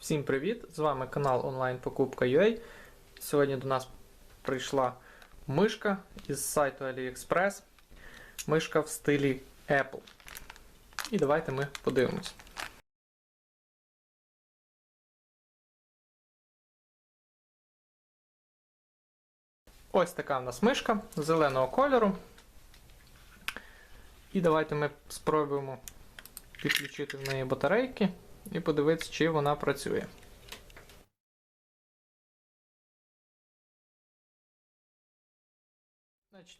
Всім привіт! З вами канал онлайн покупка UA. Сьогодні до нас прийшла мишка із сайту AliExpress. Мишка в стилі Apple. І давайте ми подивимось. Ось така в нас мишка зеленого кольору. І давайте ми спробуємо підключити в неї батарейки і подивитися, чи вона працює.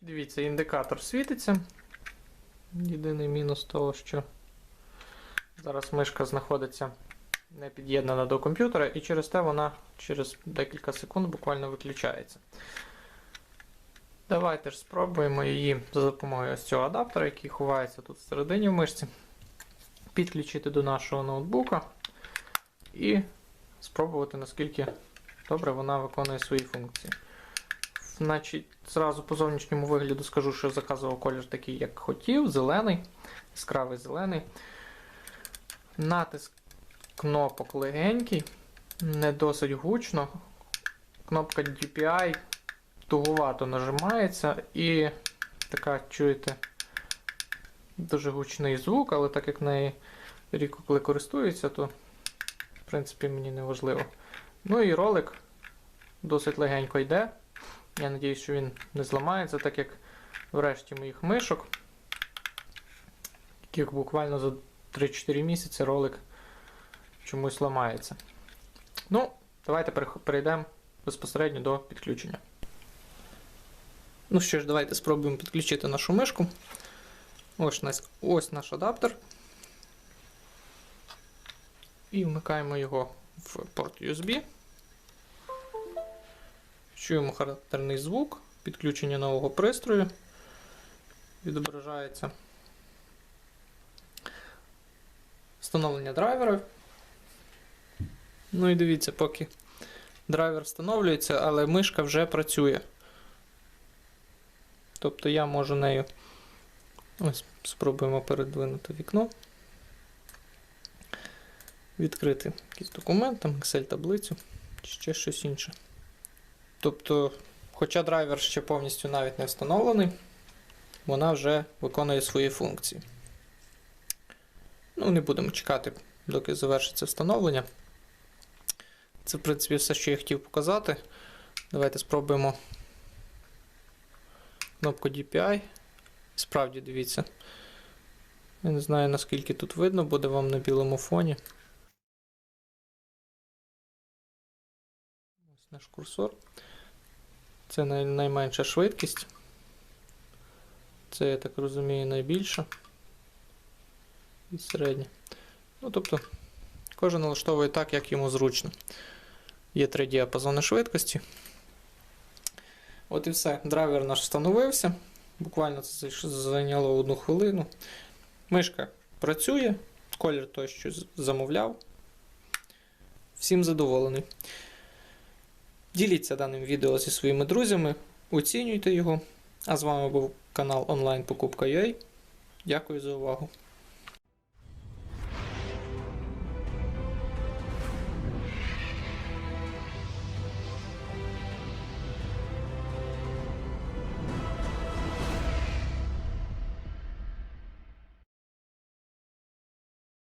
Дивіться, індикатор світиться. Єдиний мінус того, що зараз мишка знаходиться не під'єднана до комп'ютера, і через те вона через декілька секунд буквально виключається. Давайте ж спробуємо її за допомогою ось цього адаптера, який ховається тут всередині в мишці, підключити до нашого ноутбука і спробувати, наскільки добре вона виконує свої функції. Значить, зразу по зовнішньому вигляду скажу, що заказував колір такий, як хотів, зелений, яскравий зелений. Натиск кнопок легенький, не досить гучно. Кнопка DPI тугувато нажимається і така, чуєте, дуже гучний звук, але так як неї рідко коли користуються, то в принципі мені не важливо. Ну і ролик досить легенько йде. Я сподіваюся, що він не зламається, так як врешті моїх мишок, яких буквально за 3-4 місяці ролик чомусь ламається. Ну, давайте перейдемо безпосередньо до підключення. Ну що ж, давайте спробуємо підключити нашу мишку. Ось, нас, ось наш адаптер. І вмикаємо його в порт USB. Чуємо характерний звук, підключення нового пристрою. Відображається встановлення драйвера. Ну і дивіться, поки драйвер встановлюється, але мишка вже працює. Тобто я можу нею. Ось, спробуємо передвинути вікно. Відкрити якийсь документ, там Excel-таблицю чи ще щось інше. Тобто, хоча драйвер ще повністю навіть не встановлений, вона вже виконує свої функції. Ну, не будемо чекати, доки завершиться встановлення. Це, в принципі, все, що я хотів показати. Давайте спробуємо кнопку DPI. Справді дивіться. Я не знаю, наскільки тут видно, буде вам на білому фоні. Ось наш курсор. Це найменша швидкість. Це, я так розумію, найбільша. І середня. Ну, тобто, кожен налаштовує так, як йому зручно. Є три діапазони швидкості. От і все. Драйвер наш встановився. Буквально це зайняло одну хвилину. Мишка працює, колір той, що замовляв. Всім задоволений. Діліться даним відео зі своїми друзями, оцінюйте його. А з вами був канал онлайн Покупка.ua. Дякую за увагу.